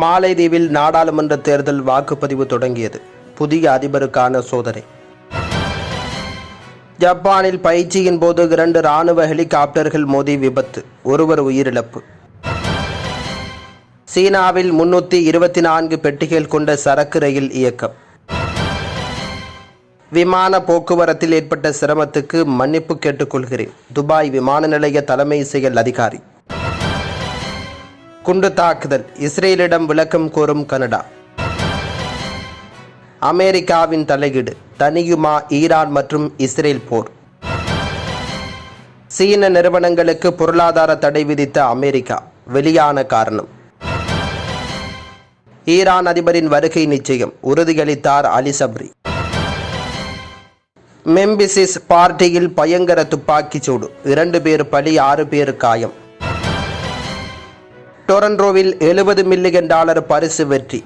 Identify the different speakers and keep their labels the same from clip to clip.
Speaker 1: மாலைதீவில் நாடாளுமன்ற தேர்தல் வாக்குப்பதிவு தொடங்கியது. புதிய அதிபருக்கான சோதனை. ஜப்பானில் பயிற்சியின் போது இரண்டு ராணுவ ஹெலிகாப்டர்கள் மோதி விபத்து. ஒருவர் உயிரிழப்பு. சீனாவில் முன்னூற்றி இருபத்தி நான்கு பெட்டிகள் கொண்ட சரக்கு ரயில் இயக்கம். விமான போக்குவரத்தில் ஏற்பட்ட சிரமத்துக்கு மன்னிப்பு கேட்டுக்கொள்கிறேன். துபாய் விமான நிலைய தலைமை செயல் அதிகாரி. குண்டு தாக்குதல் இஸ்ரேலிடம் விளக்கம் கோரும் கனடா. அமெரிக்காவின் தலையீடு. தனியுமா ஈரான் மற்றும் இஸ்ரேல் போர். சீன நிறுவனங்களுக்கு பொருளாதார தடை விதித்த அமெரிக்கா. வெளியான காரணம். ஈரான் அதிபரின் வருகை நிச்சயம். உறுதியளித்தார் அலி சப்ரி. மெம்பிசிஸ் பார்ட்டியில் பயங்கர துப்பாக்கிச் சூடு. இரண்டு பேர் பலி ஆறு பேர் காயம். டொரண்டோவில் எழுபது மில்லியன் டாலர் பரிசு வெற்றி.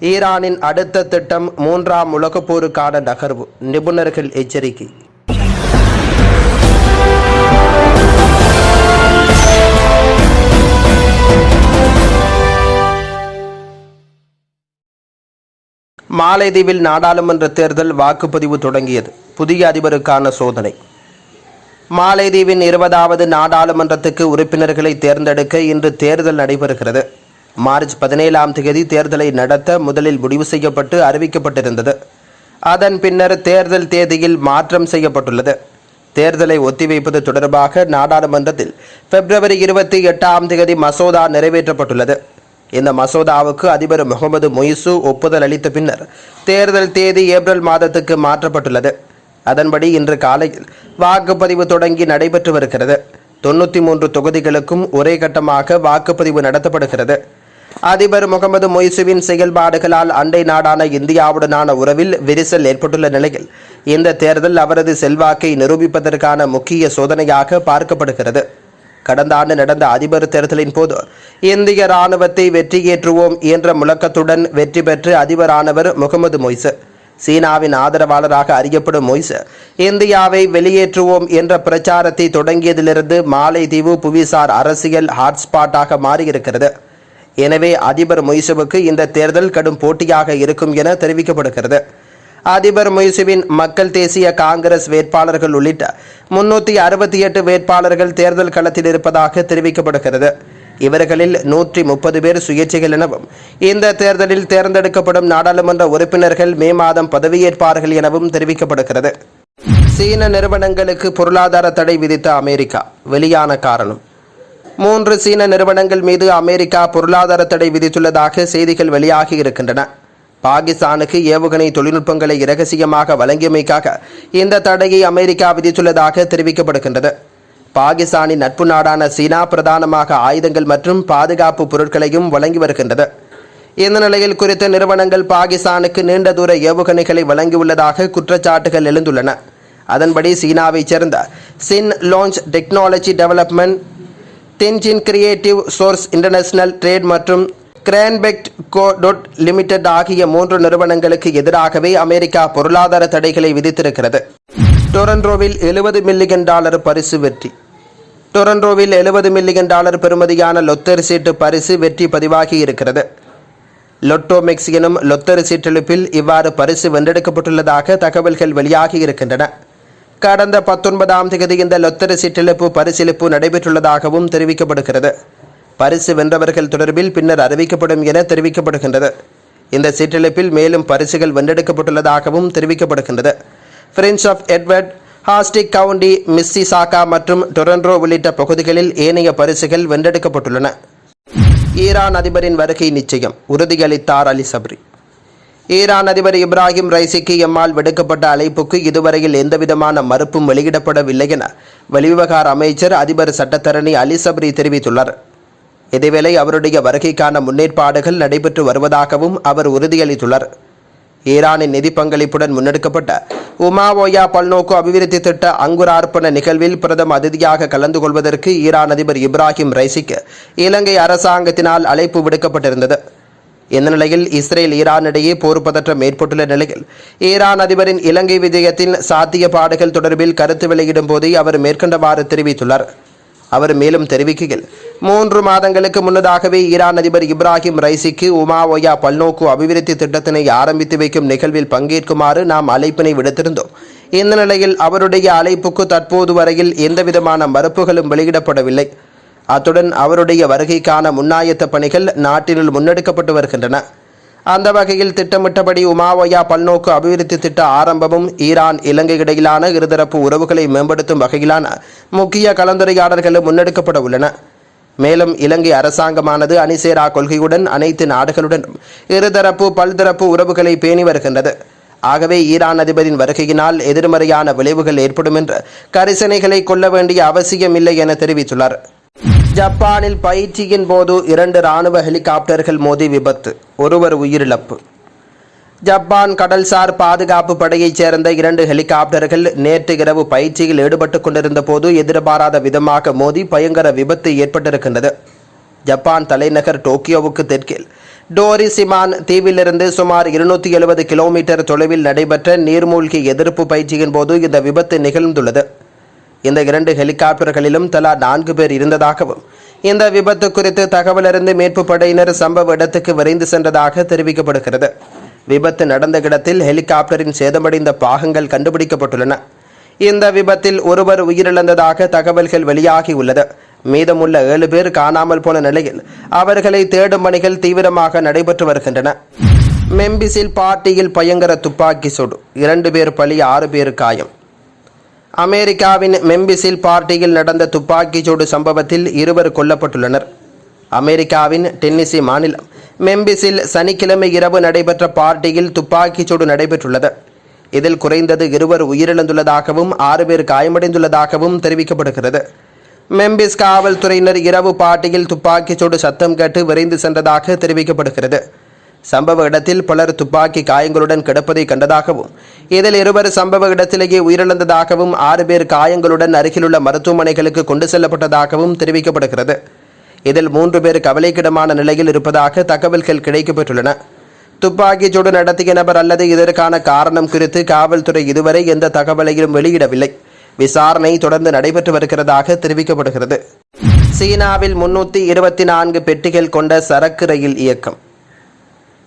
Speaker 1: ஈரானின் அடுத்த திட்டம் மூன்றாம் உலகப் போருக்கான நகர்வு. நிபுணர்கள் எச்சரிக்கை. மாலைதீவில் நாடாளுமன்ற தேர்தல் வாக்குப்பதிவு தொடங்கியது. புதிய அதிபருக்கான சோதனை. மாலைதீவின் இருபதாவது நாடாளுமன்றத்துக்கு உறுப்பினர்களை தேர்ந்தெடுக்க இன்று தேர்தல் நடைபெறுகிறது. மார்ச் பதினேழாம் தேதி தேர்தலை நடத்த முதலில் முடிவு செய்யப்பட்டு அறிவிக்கப்பட்டிருந்தது. அதன் பின்னர் தேர்தல் தேதியில் மாற்றம் செய்யப்பட்டுள்ளது. தேர்தலை ஒத்திவைப்பது தொடர்பாக நாடாளுமன்றத்தில் பிப்ரவரி இருபத்தி எட்டாம் தேதி மசோதா நிறைவேற்றப்பட்டுள்ளது. இந்த மசோதாவுக்கு அதிபர் முகமது மொய்சு ஒப்புதல் அளித்த பின்னர் தேர்தல் தேதி ஏப்ரல் மாதத்துக்கு மாற்றப்பட்டுள்ளது. அதன்படி இன்று காலையில் வாக்குப்பதிவு தொடங்கி நடைபெற்று வருகிறது. தொண்ணூற்றி மூன்று தொகுதிகளுக்கும் ஒரே கட்டமாக வாக்குப்பதிவு நடத்தப்படுகிறது. அதிபர் முகமது மொய்சுவின் செயல்பாடுகளால் அண்டை நாடான இந்தியாவுடனான உறவில் விரிசல் ஏற்பட்டுள்ள நிலையில் இந்த தேர்தல் அவரது செல்வாக்கை நிரூபிப்பதற்கான முக்கிய சோதனையாக பார்க்கப்படுகிறது. கடந்த ஆண்டு நடந்த அதிபர் தேர்தலின் போது இந்திய ராணுவத்தை வெற்றியேற்றுவோம் என்ற முழக்கத்துடன் வெற்றி பெற்று அதிபரானவர் முகமது மொய்சு. சீனாவின் ஆதரவாளராக அறியப்படும் மொய்சு இந்தியாவை வெளியேற்றுவோம் என்ற பிரச்சாரத்தை தொடங்கியதிலிருந்து மாலைதீவு புவிசார் அரசியல் ஹாட்ஸ்பாட்டாக மாறியிருக்கிறது. எனவே அதிபர் மொய்சுவுக்கு இந்த தேர்தல் கடும் போட்டியாக இருக்கும் என தெரிவிக்கப்படுகிறது. அதிபர் மொய்சுவின் மக்கள் தேசிய காங்கிரஸ் வேட்பாளர்கள் உள்ளிட்ட முன்னூற்றி அறுபத்தி எட்டு வேட்பாளர்கள் தேர்தல் களத்தில் இருப்பதாக தெரிவிக்கப்படுகிறது. இவர்களில் நூற்றி முப்பது பேர் சுயேட்சைகள் எனவும் இந்த தேர்தலில் தேர்ந்தெடுக்கப்படும் நாடாளுமன்ற உறுப்பினர்கள் மே மாதம் பதவியேற்பார்கள் எனவும் தெரிவிக்கப்படுகிறது. சீன நிறுவனங்களுக்கு பொருளாதார தடை விதித்த அமெரிக்கா வெளியான காரணம். மூன்று சீன நிறுவனங்கள் மீது அமெரிக்கா பொருளாதார தடை விதித்துள்ளதாக செய்திகள் வெளியாகி இருக்கின்றன. பாகிஸ்தானுக்கு ஏவுகணை தொழில்நுட்பங்களை இரகசியமாக வழங்கியமைக்காக இந்த தடையை அமெரிக்கா விதித்துள்ளதாக தெரிவிக்கப்படுகின்றது. பாகிஸ்தானின் நட்பு நாடான சீனா பிரதானமாக ஆயுதங்கள் மற்றும் பாதுகாப்பு பொருட்களையும் வழங்கி வருகின்றது. இந்த நிலையில் குறித்த நிறுவனங்கள் பாகிஸ்தானுக்கு நீண்ட தூர ஏவுகணைகளை வழங்கியுள்ளதாக குற்றச்சாட்டுகள் எழுந்துள்ளன. அதன்படி சீனாவைச் சேர்ந்த சின் launch technology development Tianjin creative source international trade மற்றும் கிரான்பெக்ட் கோ டொட் லிமிடெட் ஆகிய மூன்று நிறுவனங்களுக்கு எதிராகவே அமெரிக்கா பொருளாதார தடைகளை விதித்திருக்கிறது. டொரண்டோவில் எழுபது மில்லியன் டாலர் பரிசு வெற்றி. டொரண்டோவில் எழுபது மில்லியன் டாலர் பெறுமதியான லொத்தர் சீட்டு பரிசு வெற்றி பதிவாகி இருக்கிறது. லொட்டோ மெக்ஸ் எனும் லொத்தர் சீட்டெழுப்பில் இவ்வாறு பரிசு வென்றெடுக்கப்பட்டுள்ளதாக தகவல்கள் வெளியாகி இருக்கின்றன. கடந்த பத்தொன்பதாம் தேதி இந்த லொத்தர் சீட்டெழுப்பு பரிசீலிப்பு நடைபெற்றுள்ளதாகவும் தெரிவிக்கப்படுகிறது. பரிசு வென்றவர்கள் தொடர்பில் பின்னர் அறிவிக்கப்படும் என தெரிவிக்கப்படுகின்றது. இந்த சீட்டெழுப்பில் மேலும் பரிசுகள் வென்றெடுக்கப்பட்டுள்ளதாகவும் தெரிவிக்கப்படுகின்றது. Prince of Edward Hastings county Mississauga மற்றும் டொரண்டோ உள்ளிட்ட பகுதிகளில் ஏனைய பரிசுகள் வென்றெடுக்கப்பட்டுள்ளன. ஈரான் அதிபரின் வருகை நிச்சயம். உறுதியளித்தார் அலி சப்ரி. ஈரான் அதிபர் இப்ராஹிம் ரைசிக்கு எம்மால் விடுக்கப்பட்ட அழைப்புக்கு இதுவரையில் எந்தவிதமான மறுப்பும் வெளியிடப்படவில்லை என வெளிவிவகார அமைச்சர் அதிபர் சட்டத்தரணி அலி சப்ரி தெரிவித்துள்ளார். இதேவேளை அவருடைய வருகைக்கான முன்னேற்பாடுகள் நடைபெற்று வருவதாகவும் அவர் உறுதியளித்துள்ளார். ஈரானின் நிதி பங்களிப்புடன் முன்னெடுக்கப்பட்ட உமாவோயா பல்நோக்கு அபிவிருத்தி திட்ட அங்குரார்ப்பண நிகழ்வில் பிரதம அதிதியாக கலந்து கொள்வதற்கு ஈரான் அதிபர் இப்ராஹிம் ரைசிக்கு இலங்கை அரசாங்கத்தினால் அழைப்பு விடுக்கப்பட்டிருந்தது. இந்த நிலையில் இஸ்ரேல் ஈரான் இடையே போர் பதற்றம் ஏற்பட்டுள்ள நிலையில் ஈரான் அதிபரின் இலங்கை விஜயத்தின் சாத்திய பாடுகள் தொடர்பில் கருத்து வெளியிடும் போதே அவர் மேற்கண்டவாறு தெரிவித்துள்ளார். அவர் மேலும் தெரிவிக்கையில் மூன்று மாதங்களுக்கு முன்னதாகவே ஈரான் அதிபர் இப்ராஹிம் ரைசிக்கு ஒயா பல்நோக்கு அபிவிருத்தி திட்டத்தினை ஆரம்பித்து வைக்கும் நிகழ்வில் பங்கேற்குமாறு நாம் அழைப்பினை விடுத்திருந்தோம். இந்த நிலையில் அவருடைய அழைப்புக்கு தற்போது வரையில் எந்தவிதமான மறுப்புகளும் வெளியிடப்படவில்லை. அத்துடன் அவருடைய வருகைக்கான முன்னாயத்த பணிகள் நாட்டினுள் முன்னெடுக்கப்பட்டு வருகின்றன. அந்த வகையில் திட்டமிட்டபடி உமாவயா பல்நோக்கு அபிவிருத்தி திட்ட ஆரம்பமும் ஈரான் இலங்கை இடையிலான இருதரப்பு உறவுகளை மேம்படுத்தும் வகையிலான முக்கிய கலந்துரையாடல்களும் முன்னெடுக்கப்பட உள்ளன. மேலும் இலங்கை அரசாங்கமானது அணிசேரா கொள்கையுடன் அனைத்து நாடுகளுடனும் இருதரப்பு பல்தரப்பு உறவுகளை பேணி வருகின்றது. ஆகவே ஈரான் அதிபரின் வருகையினால் எதிர்மறையான விளைவுகள் ஏற்படும் என்ற கரிசனைகளை கொள்ள வேண்டிய அவசியமில்லை என தெரிவித்துள்ளார். ஜப்பானில் பயிற்சியின் போது இரண்டு ராணுவ ஹெலிகாப்டர்கள் மோதி விபத்து. ஒருவர் உயிரிழப்பு. ஜப்பான் கடல்சார் பாதுகாப்பு படையைச் சேர்ந்த இரண்டு ஹெலிகாப்டர்கள் நேற்று இரவு பயிற்சியில் ஈடுபட்டு கொண்டிருந்த போது எதிர்பாராத விதமாக மோதி பயங்கர விபத்து ஏற்பட்டிருக்கின்றது. ஜப்பான் தலைநகர் டோக்கியோவுக்கு தெற்கில் டோரிசிமான் தீவிலிருந்து சுமார் இருநூற்றி எழுபது கிலோமீட்டர் தொலைவில் நடைபெற்ற நீர்மூழ்கி எதிர்ப்பு பயிற்சியின் போது இந்த விபத்து நிகழ்ந்துள்ளது. இந்த இரண்டு ஹெலிகாப்டர்களிலும் தலா நான்கு பேர் இருந்ததாகவும் இந்த விபத்து குறித்து தகவலறிந்து மீட்பு படையினர் சம்பவ இடத்துக்கு விரைந்து சென்றதாக தெரிவிக்கப்படுகிறது. விபத்து நடந்த இடத்தில் ஹெலிகாப்டரின் சேதமடைந்த பாகங்கள் கண்டுபிடிக்கப்பட்டுள்ளன. இந்த விபத்தில் ஒருவர் உயிரிழந்ததாக தகவல்கள் வெளியாகியுள்ளது மீதமுள்ள ஏழு பேர் காணாமல் போன நிலையில் அவர்களை தேடும் பணிகள் தீவிரமாக நடைபெற்று வருகின்றன. மெம்பிஸில் பார்ட்டியில் பயங்கர துப்பாக்கி சூடு. இரண்டு பேர் பலி ஆறு பேர் காயம். அமெரிக்காவின் மெம்பிஸில் பார்ட்டியில் நடந்த துப்பாக்கிச்சூடு சம்பவத்தில் இருவர் கொல்லப்பட்டுள்ளனர். அமெரிக்காவின் டென்னிசி மாநிலம் மெம்பிஸில் சனிக்கிழமை இரவு நடைபெற்ற பார்ட்டியில் துப்பாக்கிச்சூடு நடைபெற்றுள்ளது. இதில் குறைந்தது இருவர் உயிரிழந்துள்ளதாகவும் ஆறு பேர் காயமடைந்துள்ளதாகவும் தெரிவிக்கப்படுகிறது. மெம்பிஸ் காவல்துறையினர் இரவு பார்ட்டியில் துப்பாக்கிச்சூடு சத்தம் கேட்டு விரைந்து சென்றதாக தெரிவிக்கப்படுகிறது. சம்பவ இடத்தில் பலர் துப்பாக்கி காயங்களுடன் கிடப்பதை கண்டதாகவும் இதில் இருவர் சம்பவ இடத்திலேயே உயிரிழந்ததாகவும் ஆறு பேர் காயங்களுடன் அருகிலுள்ள மருத்துவமனைகளுக்கு கொண்டு செல்லப்பட்டதாகவும் தெரிவிக்கப்படுகிறது. இதில் மூன்று பேர் கவலைக்கிடமான நிலையில் இருப்பதாக தகவல்கள் கிடைக்கப்பெற்றுள்ளன. துப்பாக்கிச்சூடு நடத்திய நபர் அல்லது இதற்கான காரணம் குறித்து காவல்துறை இதுவரை எந்த தகவலையும் வெளியிடவில்லை. விசாரணை தொடர்ந்து நடைபெற்று வருகிறதாக தெரிவிக்கப்படுகிறது. சீனாவில் முன்னூற்றி இருபத்தி நான்கு பெட்டிகள் கொண்ட சரக்கு ரயில் இயக்கம்.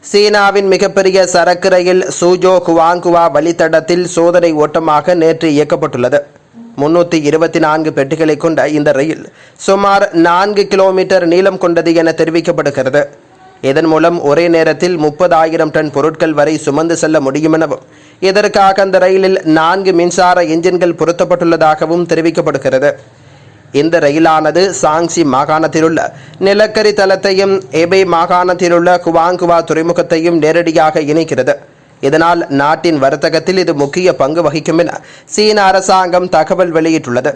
Speaker 1: சீனாவின் மிகப்பெரிய சரக்கு ரயில் சூஜோ குவாங்குவா வழித்தடத்தில் சோதனை ஓட்டமாக நேற்று இயக்கப்பட்டுள்ளது. முன்னூற்றி இருபத்தி நான்கு பெட்டிகளை கொண்ட இந்த ரயில் சுமார் நான்கு கிலோமீட்டர் நீளம் கொண்டது என தெரிவிக்கப்படுகிறது. இதன் மூலம் ஒரே நேரத்தில் முப்பதாயிரம் டன் பொருட்கள் வரை சுமந்து செல்ல முடியும் எனவும் இதற்காக அந்த ரயிலில் நான்கு மின்சார என்ஜின்கள் பொருத்தப்பட்டுள்ளதாகவும் தெரிவிக்கப்படுகிறது. இந்த ரயிலானது சாங்சி மாகாணத்திலுள்ள நிலக்கரி தளத்தையும் எபே மாகாணத்திலுள்ள குவாங்குவா துறைமுகத்தையும் நேரடியாக இணைக்கிறது. இதனால் நாட்டின் வர்த்தகத்தில் இது முக்கிய பங்கு வகிக்கும் என சீன அரசாங்கம் தகவல் வெளியிட்டுள்ளது.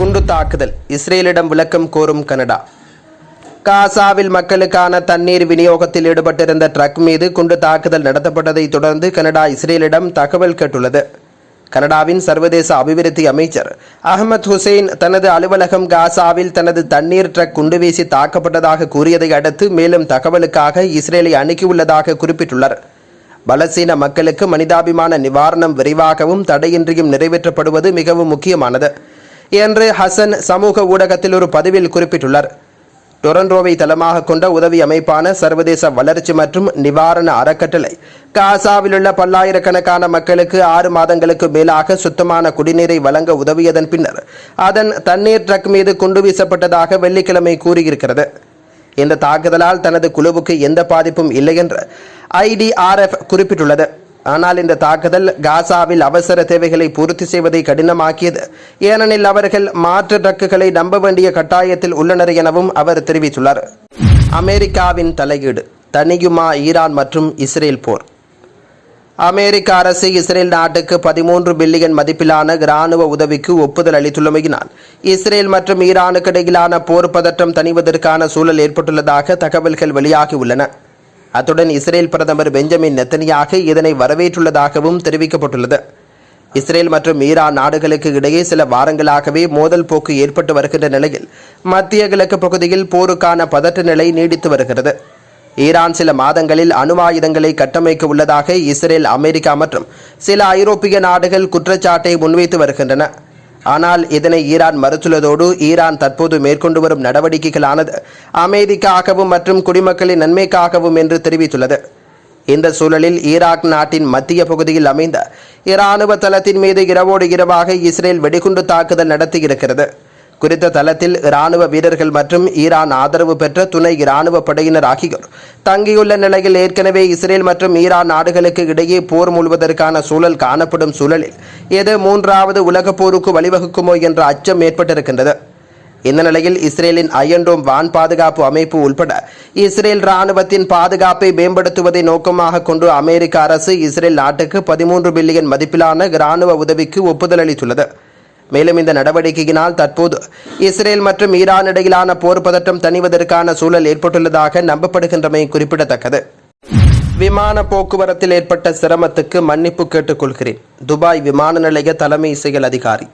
Speaker 1: குண்டு தாக்குதல் இஸ்ரேலிடம் விளக்கம் கோரும் கனடா. காசாவில் மக்களுக்கான தண்ணீர் விநியோகத்தில் ஈடுபட்டிருந்த ட்ரக் மீது குண்டு தாக்குதல் நடத்தப்பட்டதை தொடர்ந்து கனடா இஸ்ரேலிடம் தகவல் கேட்டுள்ளது. கனடாவின் சர்வதேச அபிவிருத்தி அமைச்சர் அகமது ஹுசைன் தனது அலுவலகம் காசாவில் தனது தண்ணீர் ட்ரக் குண்டு வீசி தாக்கப்பட்டதாக கூறியதை அடுத்து மேலும் தகவலுக்காக இஸ்ரேலை அணுகியுள்ளதாக குறிப்பிட்டுள்ளார். பலசீன மக்களுக்கு மனிதாபிமான நிவாரணம் விரைவாகவும் தடையின்றியும் நிறைவேற்றப்படுவது மிகவும் முக்கியமானது என்று ஹசன் சமூக ஊடகத்தில் ஒரு பதிவில் குறிப்பிட்டுள்ளார். டொரண்டோவை தளமாக கொண்ட உதவி அமைப்பான சர்வதேச வளர்ச்சி மற்றும் நிவாரண அறக்கட்டளை காசாவில் உள்ள பல்லாயிரக்கணக்கான மக்களுக்கு ஆறு மாதங்களுக்கு மேலாக சுத்தமான குடிநீரை வழங்க உதவியதன் பின்னர் அதன் தண்ணீர் ட்ரக் மீது குண்டு வீசப்பட்டதாக வெள்ளிக்கிழமை கூறியிருக்கிறது. இந்த தாக்குதலால் தனது குழுவுக்கு எந்த பாதிப்பும் இல்லை என்று ஐடிஆர்எஃப் குறிப்பிட்டுள்ளது. ஆனால் இந்த தாக்குதல் காசாவில் அவசர தேவைகளை பூர்த்தி செய்வதை கடினமாக்கியது. ஏனெனில் அவர்கள் மாற்று ட்ரக்குகளை நம்ப வேண்டிய கட்டாயத்தில் உள்ளனர் எனவும் அவர் தெரிவித்துள்ளார். அமெரிக்காவின் தலையீடு தனியுமா ஈரான் மற்றும் இஸ்ரேல் போர். அமெரிக்க அரசு இஸ்ரேல் நாட்டுக்கு பதிமூன்று பில்லியன் மதிப்பிலான இராணுவ உதவிக்கு ஒப்புதல் அளித்துள்ளமையினால் இஸ்ரேல் மற்றும் ஈரானுக்கு இடையிலான போர் பதற்றம் தணிவதற்கான சூழல் ஏற்பட்டுள்ளதாக தகவல்கள் வெளியாகியுள்ளன அத்துடன் இஸ்ரேல் பிரதமர் பெஞ்சமின் நெத்தனியாக இதனை வரவேற்றுள்ளதாகவும் தெரிவிக்கப்பட்டுள்ளது. இஸ்ரேல் மற்றும் ஈரான் நாடுகளுக்கு இடையே சில வாரங்களாகவே மோதல் போக்கு ஏற்பட்டு வருகின்ற நிலையில் மத்திய கிழக்கு பகுதியில் போருக்கான பதற்ற நிலை நீடித்து வருகிறது. ஈரான் சில மாதங்களில் அணு ஆயுதங்களை கட்டமைக்க உள்ளதாக இஸ்ரேல் அமெரிக்கா மற்றும் சில ஐரோப்பிய நாடுகள் குற்றச்சாட்டை முன்வைத்து வருகின்றன. ஆனால் இதனை ஈரான் மறுத்துள்ளதோடு ஈரான் தற்போது மேற்கொண்டு வரும் நடவடிக்கைகளானது அமைதிக்காகவும் மற்றும் குடிமக்களின் நன்மைக்காகவும் என்று தெரிவித்துள்ளது. இந்த சூழலில் ஈராக் நாட்டின் மத்திய பகுதியில் அமைந்த இராணுவ தளத்தின் மீது இரவோடு இரவாக இஸ்ரேல் வெடிகுண்டு தாக்குதல் நடத்தியிருக்கிறது. குறித்த தளத்தில் இராணுவ வீரர்கள் மற்றும் ஈரான் ஆதரவு பெற்ற துணை இராணுவ படையினர் ஆகியோர். தங்கியுள்ள நிலையில் ஏற்கனவே இஸ்ரேல் மற்றும் ஈரான் நாடுகளுக்கு இடையே போர் மூழ்வதற்கான சூழல் காணப்படும் சூழலில் இது மூன்றாவது உலகப் போருக்கு வழிவகுக்குமோ என்ற அச்சம் ஏற்பட்டிருக்கின்றது. இந்த நிலையில் இஸ்ரேலின் அயன்டோம் வான் பாதுகாப்பு அமைப்பு உள்பட இஸ்ரேல் ராணுவத்தின் பாதுகாப்பை மேம்படுத்துவதை நோக்கமாக கொண்டு அமெரிக்க அரசு இஸ்ரேல் நாட்டுக்கு பதிமூன்று பில்லியன் மதிப்பிலான இராணுவ உதவிக்கு ஒப்புதல் அளித்துள்ளது. மேலும் இந்த நடவடிக்கையினால் தற்போது இஸ்ரேல் மற்றும் ஈரான் இடையிலான போர் பதட்டம் தணிவதற்கான சூழல் ஏற்பட்டுள்ளதாக நம்பப்படுகின்றமை குறிப்பிடத்தக்கது. விமான போக்குவரத்தில் ஏற்பட்ட சிரமத்துக்கு மன்னிப்பு கேட்டுக்கொள்கிறேன். துபாய் விமான நிலைய தலைமை செயல் அதிகாரி.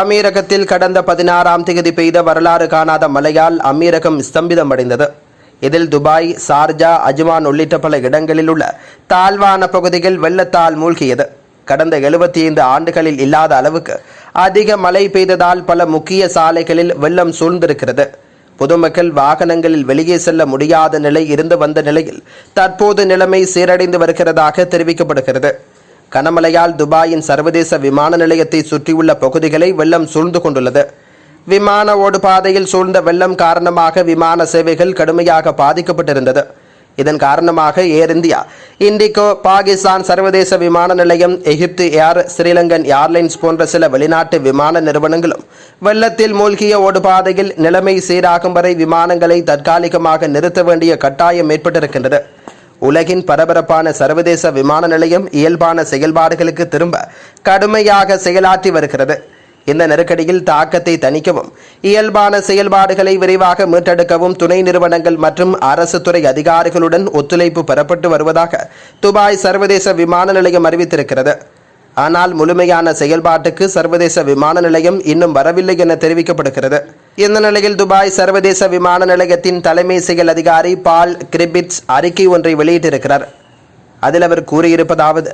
Speaker 1: அமீரகத்தில் கடந்த பதினாறாம் தேதி பெய்த வரலாறு காணாத மழையால் அமீரகம் ஸ்தம்பிதமடைந்தது. இதில் துபாய் சார்ஜா அஜ்மான் உள்ளிட்ட பல இடங்களில் உள்ள தாழ்வான பகுதிகள் வெள்ளத்தால் மூழ்கியது. கடந்த எழுபத்தி ஐந்து ஆண்டுகளில் இல்லாத அளவுக்கு அதிக மழை பெய்ததால் பல முக்கிய சாலைகளில் வெள்ளம் சூழ்ந்திருக்கிறது. பொதுமக்கள் வாகனங்களில் வெளியே செல்ல முடியாத நிலை இருந்து வந்த நிலையில் தற்போது நிலைமை சீரடைந்து வருகிறதாக தெரிவிக்கப்படுகிறது. கனமழையால் துபாயின் சர்வதேச விமான நிலையத்தை சுற்றியுள்ள பகுதிகளை வெள்ளம் சூழ்ந்து கொண்டுள்ளது. விமான ஓடு பாதையில் சூழ்ந்த வெள்ளம் காரணமாக விமான சேவைகள் கடுமையாக பாதிக்கப்பட்டிருந்தது. இதன் காரணமாக ஏர் இந்தியா இண்டிகோ பாகிஸ்தான் சர்வதேச விமான நிலையம் எகிப்து ஏர் ஸ்ரீலங்கன் ஏர்லைன்ஸ் போன்ற சில வெளிநாட்டு விமான நிறுவனங்களும் வெள்ளத்தில் மூழ்கிய ஓடுபாதையில் நிலைமை சீராகும் வரை விமானங்களை தற்காலிகமாக நிறுத்த வேண்டிய கட்டாயம் ஏற்பட்டிருக்கின்றது. உலகின் பரபரப்பான சர்வதேச விமான நிலையம் இயல்பான செயல்பாடுகளுக்கு திரும்ப கடுமையாக செயலாற்றி வருகிறது. இந்த நெருக்கடியில் தாக்கத்தை தணிக்கவும் இயல்பான செயல்பாடுகளை விரைவாக மீட்டெடுக்கவும் துணை நிறுவனங்கள் மற்றும் அரசு துறை அதிகாரிகளுடன் ஒத்துழைப்பு பெறப்பட்டு வருவதாக துபாய் சர்வதேச விமான நிலையம் அறிவித்திருக்கிறது. ஆனால் முழுமையான செயல்பாட்டுக்கு சர்வதேச விமான நிலையம் இன்னும் வரவில்லை என தெரிவிக்கப்படுகிறது. இந்த நிலையில் துபாய் சர்வதேச விமான நிலையத்தின் தலைமை செயல் அதிகாரி பால் கிரிபிட்ஸ் அறிக்கை ஒன்றை வெளியிட்டிருக்கிறார். அதில் அவர் கூறியிருப்பதாவது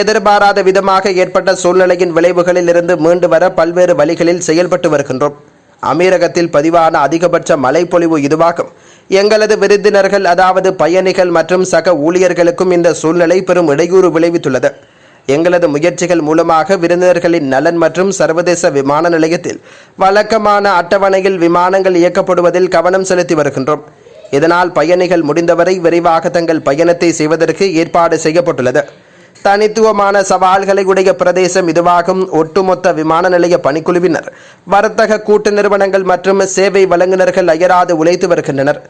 Speaker 1: எதிர்பாராத விதமாக ஏற்பட்ட சூழ்நிலையின் விளைவுகளில் இருந்து மீண்டு வர பல்வேறு வழிகளில் செயல்பட்டு வருகின்றோம். அமீரகத்தில் பதிவான அதிகபட்ச மழைப்பொழிவு இதுவாகும். எங்களது விருந்தினர்கள் அதாவது பயணிகள் மற்றும் சக ஊழியர்களுக்கும் இந்த சூழ்நிலை பெரும் இடையூறு விளைவித்துள்ளது. எங்களது முயற்சிகள் மூலமாக விருந்தினர்களின் நலன் மற்றும் சர்வதேச விமான நிலையத்தில் வழக்கமான அட்டவணையில் விமானங்கள் இயக்கப்படுவதில் கவனம் செலுத்தி வருகின்றோம். இதனால் பயணிகள் முடிந்தவரை விரைவாக தங்கள் பயணத்தை செய்வதற்கு ஏற்பாடு செய்யப்பட்டுள்ளது. தனித்துவமான சவால்களை உடைய பிரதேசம் இதுவாகும். ஒட்டுமொத்த விமான நிலைய பணிக்குழுவினர் வர்த்தக கூட்டு நிறுவனங்கள் மற்றும் சேவை வழங்குநர்கள் அயராது உழைத்து வருகின்றனர்.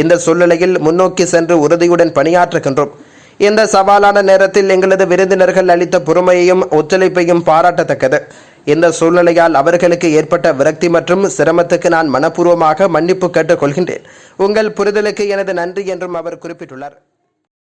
Speaker 1: இந்த சூழ்நிலையில் முன்னோக்கி சென்று உறுதியுடன் பணியாற்றுகின்றோம். இந்த சவாலான நேரத்தில் எங்களது விருந்தினர்கள் அளித்த பொறுமையையும் ஒத்துழைப்பையும் பாராட்டத்தக்கது. இந்த சூழ்நிலையால் அவர்களுக்கு ஏற்பட்ட விரக்தி மற்றும் சிரமத்துக்கு நான் மனப்பூர்வமாக மன்னிப்பு கேட்டுக் கொள்கின்றேன் உங்கள் புரிதலுக்கு எனது நன்றி என்றும் அவர் குறிப்பிட்டுள்ளார்.